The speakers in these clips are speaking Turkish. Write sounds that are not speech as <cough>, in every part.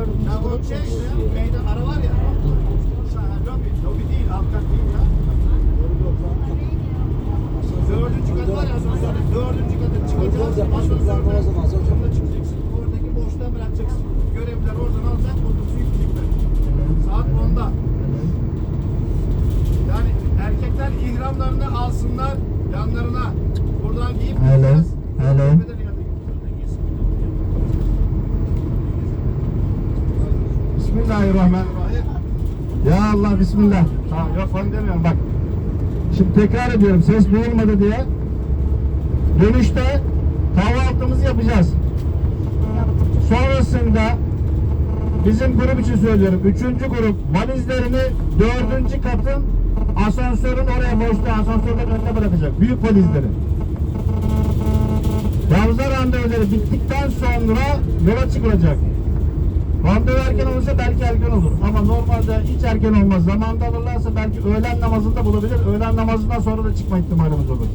Gördüm. Ya bu şey işte meydan ara var ya. Lobi, lobi değil, alt kat değil ya. Dördüncü kat var ya asansör. Dördüncü kata çıkacağız. Asansörden sonra çıkacaksın. Oradaki boşluğa bırakacaksın. Görevliler oradan alacak, otobüsü yükleyecekler. Saat 10'da. Yani erkekler ihramlarını alsınlar yanlarına. Bismillah. Tamam yok onu demiyorum bak. Şimdi tekrar ediyorum ses duyulmadı diye. Dönüşte kahvaltımızı yapacağız. Sonrasında bizim grup için söylüyorum. Üçüncü grup valizlerini dördüncü katın asansörün oraya boşta asansörlerin önüne bırakacak. Büyük valizleri. Ramza randevuları bittikten sonra yola çıkılacak. Randevu erken olursa belki erken olur. Ama normalde hiç erken olmaz. Zamanında alırlarsa belki öğlen namazında bulabilir. Öğlen namazından sonra da çıkma ihtimalimiz olur.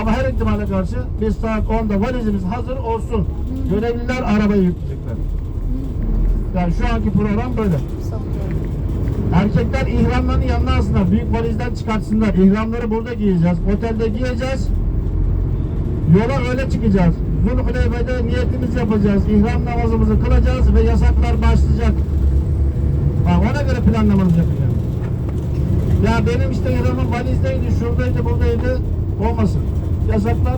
Ama her ihtimale karşı biz saat 10'da valizimiz hazır olsun. Görevliler arabayı yükleyecekler. Yani şu anki program böyle. Erkekler ihramlarını yanına alsınlar. Büyük valizden çıkartsınlar. İhramları burada giyeceğiz. Otelde giyeceğiz. Yola öyle çıkacağız. Zulhuleybe'de niyetimizi yapacağız. İhram namazımızı kılacağız ve yasaklar başlayacak. Ha, ona göre planlamamızı yapacağız. Ya benim işte ihramım valizdeydi, şuradaydı, buradaydı. Olmasın. Yasaklar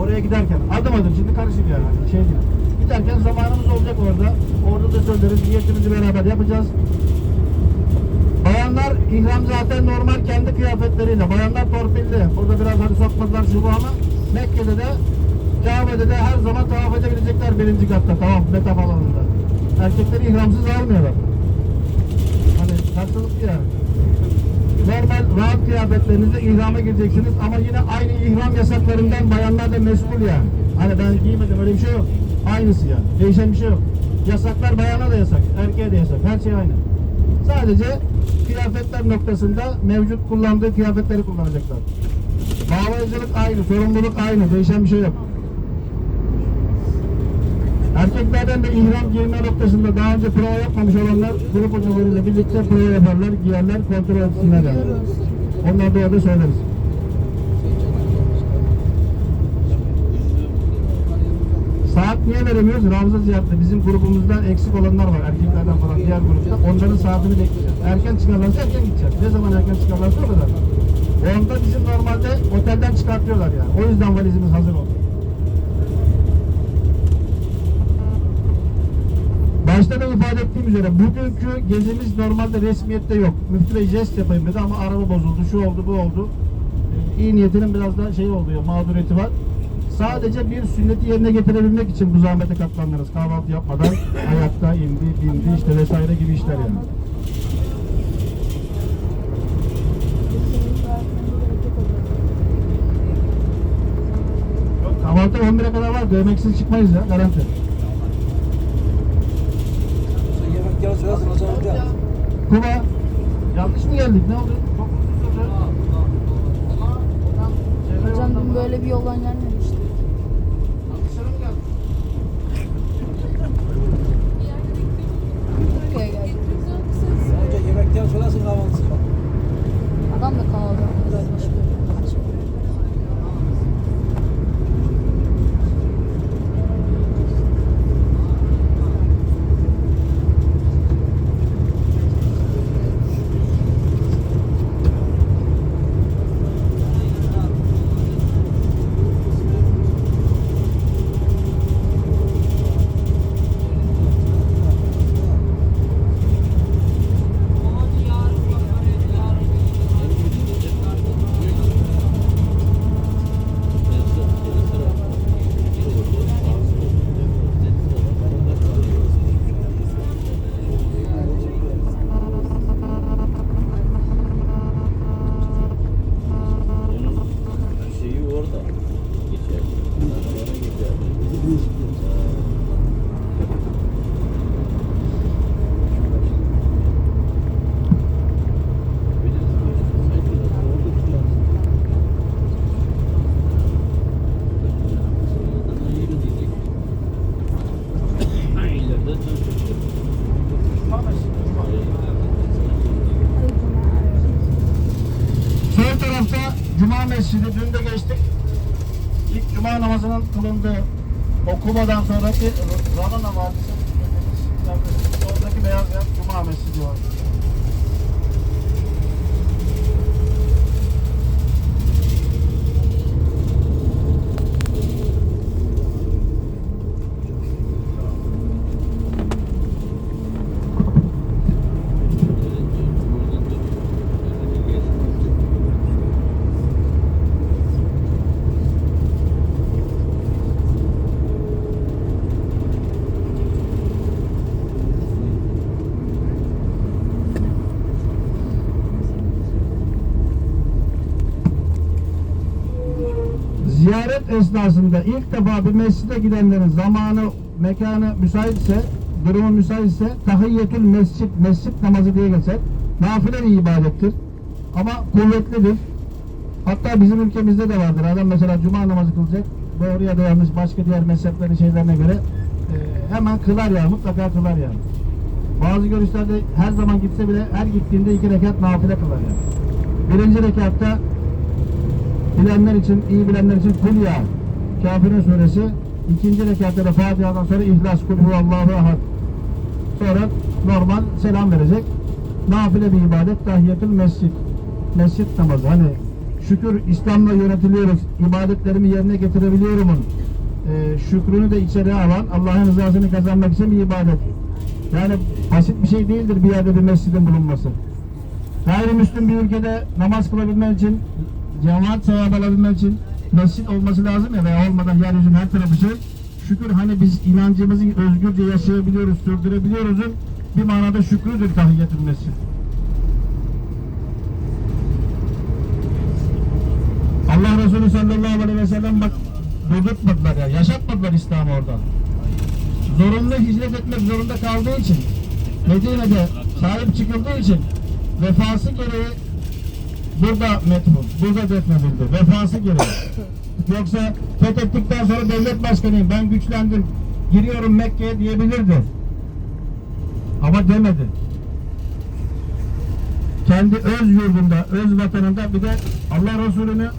oraya giderken. Adım adım şimdi karışık yani. Şey değil. Giderken zamanımız olacak orada. Orada da söyleriz. Niyetimizi beraber yapacağız. Bayanlar ihram zaten normal kendi kıyafetleriyle. Bayanlar torpilli. Burada biraz hadi sokmadılar şu bu ama Mekke'de de Kabe'de de her zaman tavaf edebilecekler birinci katta. Tamam metaf alanında. Erkekleri ihramsız almıyorlar. Hani karşılıklı yani. Normal rahat kıyafetlerinizle ihrama gireceksiniz ama yine aynı ihram yasaklarından bayanlar da mesul yani. Hani ben giymedim öyle bir şey yok. Aynısı yani. Değişen bir şey yok. Yasaklar bayana da yasak, erkeğe de yasak. Her şey aynı. Sadece kıyafetler noktasında mevcut kullandığı kıyafetleri kullanacaklar. Bağlayıcılık aynı, sorumluluk aynı, değişen bir şey yok. Erkeklerden de ihram giyme noktasında daha önce prova yapmamış olanlar grup hocalarıyla birlikte prova yaparlar, giyerler, kontrol etsinler yani. Onları da orada söyleriz. Saat niye veremiyoruz? Ravza ziyaretinde bizim grubumuzda eksik olanlar var erkeklerden falan diğer grupta. Onların saatini bekleyeceğiz. Erken çıkarlarsa erken gideceğiz. Ne zaman erken çıkarlarsa o kadar. Onda bizim normalde otelden çıkartıyorlar yani. O yüzden valizimiz hazır oldu. Başta da ifade ettiğim üzere bugünkü gezimiz normalde resmiyette yok. Müftü Bey jest yapayım dedi ama araba bozuldu, şu oldu, bu oldu. Ee, iyi niyetinin biraz da şey oldu ya, mağduriyeti var. Sadece bir sünneti yerine getirebilmek için bu zahmete katlandınız. Kahvaltı yapmadan <laughs> ayakta indi, bindi işte vesaire gibi işler yani. Kahvaltı 11'e kadar var. Dövmeksiz çıkmayız ya. Garanti. Kuba. Yanlış mı geldik? Ne oldu? Çok uzun sürdü. Hocam böyle bir yoldan gelmemiştik. Yanlışlara mı geldik? Buraya geldik. Önce yemekten söylersin kahvaltısı. Adam da kahvaltı yapmış böyle. Cuma mescidi dün de geçtik. İlk cuma namazının kılındığı Kuba'dan sonraki Ramana Vadisi dediğimiz yerde, oradaki beyaz yer Cuma mescidi var. Esnasında ilk defa bir mescide gidenlerin zamanı, mekanı müsaitse, durumu müsaitse tahiyyetül mescit, mescit namazı diye geçer. Nafile bir ibadettir. Ama kuvvetlidir. Hatta bizim ülkemizde de vardır. Adam mesela cuma namazı kılacak. Doğru ya da yanlış başka diğer mezheplerin şeylerine göre e, hemen kılar ya mutlaka kılar yani. Bazı görüşlerde her zaman gitse bile her gittiğinde iki rekat nafile kılar yani. Birinci rekatta bilenler için, iyi bilenler için Kul Ya, Kafirin suresi. ikinci rekatta da Fatiha'dan sonra İhlas, Kul Huvallahu Ahad. Sonra normal selam verecek. Nafile bir ibadet, tahiyyetül mescid. Mescid namazı. Hani şükür İslam'la yönetiliyoruz, ibadetlerimi yerine getirebiliyorumun e, şükrünü de içeriye alan, Allah'ın rızasını kazanmak için bir ibadet. Yani basit bir şey değildir bir yerde bir mescidin bulunması. Gayrimüslim bir ülkede namaz kılabilmen için, cemaat sevabı alabilmen için mescit olması lazım ya veya olmadan yeryüzünün her tarafı şey. Şükür hani biz inancımızı özgürce yaşayabiliyoruz, sürdürebiliyoruzun bir manada şükrüdür tahiyyatül mescid. Allah Resulü sallallahu aleyhi ve sellem bak durdurtmadılar ya, yaşatmadılar İslam'ı orada. Zorunlu hicret etmek zorunda kaldığı için Medine'de sahip çıkıldığı için vefası gereği burada metfun, burada defnedildi. Vefası gereği. <laughs> Yoksa fethettikten sonra devlet başkanıyım, ben güçlendim, giriyorum Mekke'ye diyebilirdi. Ama demedi. Kendi öz yurdunda, öz vatanında bir de Allah Resulü'nü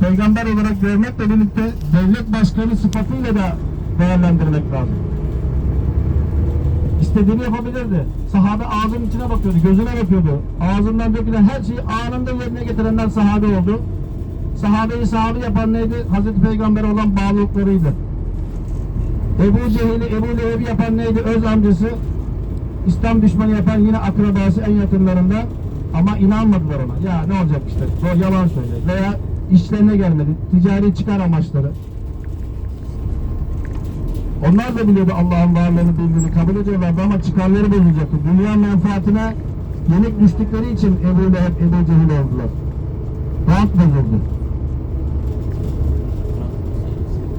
peygamber olarak görmekle birlikte devlet başkanı sıfatıyla da değerlendirmek lazım. İstediğini yapabilirdi. Sahabe ağzının içine bakıyordu, gözüne bakıyordu. Ağzından dökülen her şeyi anında yerine getirenler sahabe oldu. Sahabeyi sahabe yapan neydi? Hazreti Peygamber'e olan bağlılıklarıydı. Ebu Cehil'i, Ebu Leheb'i yapan neydi? Öz amcası. İslam düşmanı yapan yine akrabası en yakınlarında. Ama inanmadılar ona. Ya ne olacak işte? Yalan söyledi. Veya işlerine gelmedi. Ticari çıkar amaçları. Onlar da biliyordu Allah'ın varlığını bildiğini kabul ediyorlardı ama çıkarları bozulacaktı. Dünya menfaatine yenik düştükleri için Ebu Leheb, Ebu Cehil oldular. Rant bozuldu.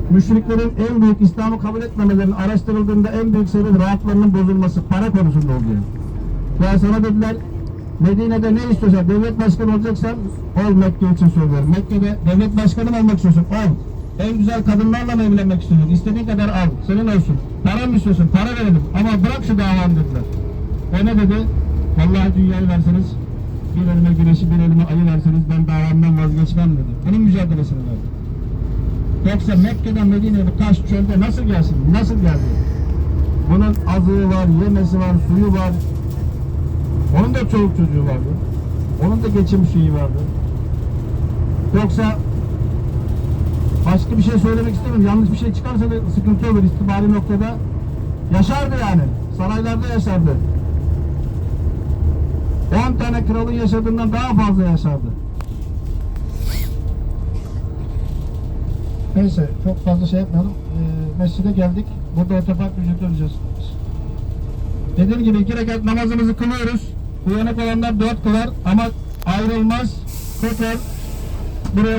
Müşriklerin en büyük İslam'ı kabul etmemelerinin araştırıldığında en büyük sebep rahatlarının bozulması para konusunda oluyor. Ya sana dediler Medine'de ne istiyorsan devlet başkanı olacaksan ol Mekke için söylüyorum. Mekke'de devlet başkanı olmak istiyorsun? Ol. En güzel kadınlarla mı evlenmek istiyorsun? İstediğin kadar al. Senin olsun. Para mı istiyorsun? Para verelim. Ama bırak şu davanı dediler. O ne dedi? Vallahi dünyayı verseniz bir elime güneşi bir elime ayı verseniz ben davamdan vazgeçmem dedi. Bunun mücadelesini verdi. Yoksa Mekke'den Medine'ye bu taş çölde nasıl gelsin? Nasıl geldi? Bunun azığı var, yemesi var, suyu var. Onun da çoluk çocuğu vardı. Onun da geçim şeyi vardı. Yoksa başka bir şey söylemek istemiyorum. Yanlış bir şey çıkarsa da sıkıntı olur istibari noktada. Yaşardı yani. Saraylarda yaşardı. 10 tane kralın yaşadığından daha fazla yaşardı. Neyse çok fazla şey yapmayalım. Ee, mescide geldik. Burada otopark ücreti ödeyeceğiz. Dediğim gibi iki rekat namazımızı kılıyoruz. Uyanık olanlar dört kılar ama ayrılmaz. Tekrar buraya